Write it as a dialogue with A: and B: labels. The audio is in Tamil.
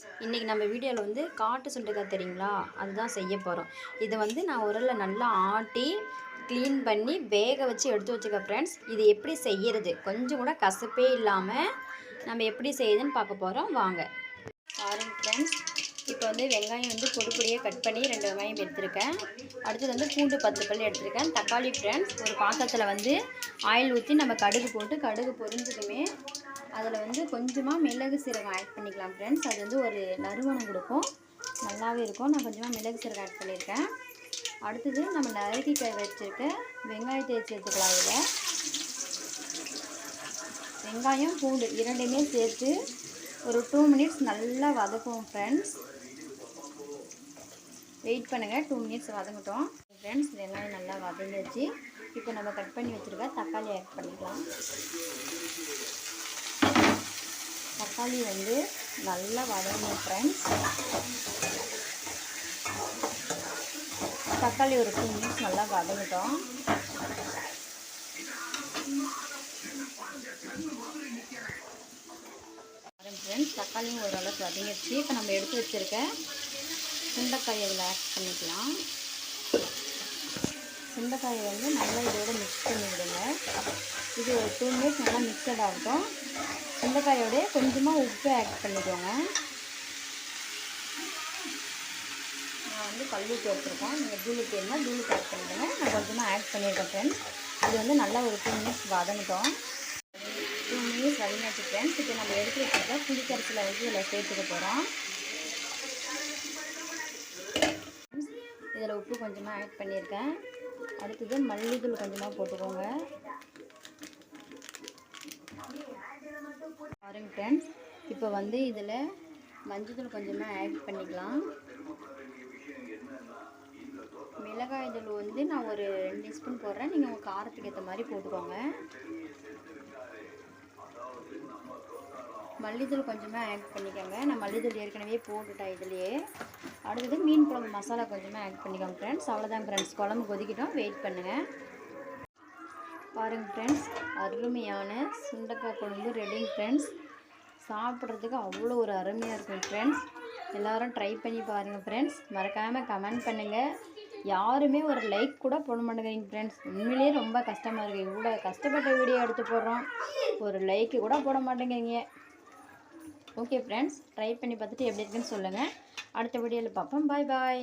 A: ஃப்ரெண்ட்ஸ் இன்றைக்கி நம்ம வீடியோவில் வந்து காட்டு சுண்டைக்காய் தெரியுங்களா? அதுதான் செய்ய போகிறோம் இதை வந்து நான் உரலில் நல்லா ஆட்டி க்ளீன் பண்ணி வேக வச்சு எடுத்து வச்சுக்க ஃப்ரெண்ட்ஸ் இது எப்படி செய்கிறது கொஞ்சம் கூட கசப்பே இல்லாமல் நம்ம எப்படி செய்யுதுன்னு பார்க்க போகிறோம் வாங்க. பாருங்க ஃப்ரெண்ட்ஸ் இப்போ வந்து வெங்காயம் வந்து பொடி பொடியாக கட் பண்ணி ரெண்டு வெங்காயம் எடுத்திருக்கேன். அடுத்தது வந்து பூண்டு பத்து பல் எடுத்திருக்கேன். தக்காளி ஃப்ரெண்ட்ஸ் ஒரு பாத்திரத்தில் வந்து ஆயில் ஊற்றி நம்ம கடுகு போட்டு கடுகு பொரிஞ்சதுமே அதில் வந்து கொஞ்சமாக மிளகு சீரகம் ஆட் பண்ணிக்கலாம் ஃப்ரெண்ட்ஸ் அது வந்து ஒரு நறுவணம் கொடுக்கும். நல்லாவே இருக்கும். நான் கொஞ்சமாக மிளகு சீரகம் ஆட் பண்ணியிருக்கேன். அடுத்தது நம்ம நறுக்கி கை வச்சுருக்க வெங்காயத்தை சேர்த்துக்கலாம் இதில். வெங்காயம் பூண்டு இரண்டுமே சேர்த்து ஒரு டூ மினிட்ஸ் நல்லா வதக்குவோம் ஃப்ரெண்ட்ஸ் வெயிட் பண்ணுங்கள் டூ மினிட்ஸ் வதங்கட்டும். ஃப்ரெண்ட்ஸ் வெங்காயம் நல்லா வதங்கிடுச்சு. இப்போ நம்ம கட் பண்ணி வச்சுருக்க தக்காளி ஆட் பண்ணிக்கலாம். தக்காளி வந்து நல்லா வதங்கணும் ஃப்ரெண்ட்ஸ் தக்காளி ஒரு டூ மினிட்ஸ் நல்லா வதங்கிட்டோம். ஃப்ரெண்ட்ஸ் தக்காளியும் ஓரளவுக்கு வதங்கிடுச்சு. இப்போ நம்ம எடுத்து வச்சுருக்க சுண்டைக்காய் இதில் ஆட் பண்ணிக்கலாம். சுண்டைக்காயை வந்து நல்லா இதோட மிக்ஸ் பண்ணி விடுங்க இது ஒரு டூ மினிட்ஸ் நல்லா மிக்சட் ஆகட்டும். வெண்டைக்காயோடய கொஞ்சமாக உப்பு ஆட் பண்ணிக்கோங்க. நான் வந்து கல்லுப்பு எடுத்துருக்கோம் நீங்கள் தூளுக்கு வேணுமா தூளுக்கு ஆட் பண்ணிக்கோங்க. நான் கொஞ்சமாக ஆட் பண்ணியிருக்கேன் ஃப்ரெண்ட்ஸ் இது வந்து நல்லா ஒரு டூ மினிட்ஸ் வதங்கிட்டோம். டூ மினிட்ஸ் வதங்கியாச்சு ஃப்ரெண்ட்ஸ் இப்போ நம்ம எடுத்து வச்சுருக்க புளிக்கரைச்சில் வந்து இதில் சேர்த்துக்க போகிறோம் இதில் உப்பு கொஞ்சமாக ஆட் பண்ணியிருக்கேன். அடுத்தது மல்லித்தூள் கொஞ்சமாக போட்டுக்கோங்க. பாருங்க ஃப்ரெண்ட்ஸ் இப்போ வந்து இதில் மஞ்சத்தூள் கொஞ்சமாக ஆட் பண்ணிக்கலாம். மிளகாய் தூள் வந்து நான் ஒரு ரெண்டு டீஸ்பூன் போடுறேன். நீங்கள் உங்கள் காரத்துக்கு ஏற்ற மாதிரி போட்டுக்கோங்க. மல்லித்தூள் கொஞ்சமாக ஆட் பண்ணிக்கோங்க. நான் மல்லித்தூள் ஏற்கனவே போட்டுட்டேன் இதுலேயே. அடுத்தது மீன் குழம்பு மசாலா கொஞ்சமாக ஆட் பண்ணிக்கோங்க ஃப்ரெண்ட்ஸ் அவ்வளோதான் ஃப்ரெண்ட்ஸ் குழம்பு கொதிக்கிட்டோம். வெயிட் பண்ணுங்கள் பாருங்கள் ஃப்ரெண்ட்ஸ் அருமையான சுண்டக்காய் குழம்பு ரெடி ஃப்ரெண்ட்ஸ் சாப்பிட்றதுக்கு அவ்வளோ ஒரு அருமையாக இருக்கும் ஃப்ரெண்ட்ஸ் எல்லோரும் ட்ரை பண்ணி பாருங்கள் ஃப்ரெண்ட்ஸ் மறக்காமல் கமெண்ட் பண்ணுங்கள் யாருமே ஒரு லைக் கூட போட மாட்டேங்கிறீங்க ஃப்ரெண்ட்ஸ் உண்மையிலேயே ரொம்ப கஷ்டமாக இருக்குது இவ்வளோ கஷ்டப்பட்ட வீடியோ எடுத்து போடுறோம். ஒரு லைக்கு கூட போட மாட்டேங்கிறீங்க. ஓகே ஃப்ரெண்ட்ஸ் ட்ரை பண்ணி பார்த்துட்டு எப்படி இருக்குன்னு சொல்லுங்கள் அடுத்த வீடியோவில் பார்ப்போம். பாய் பாய்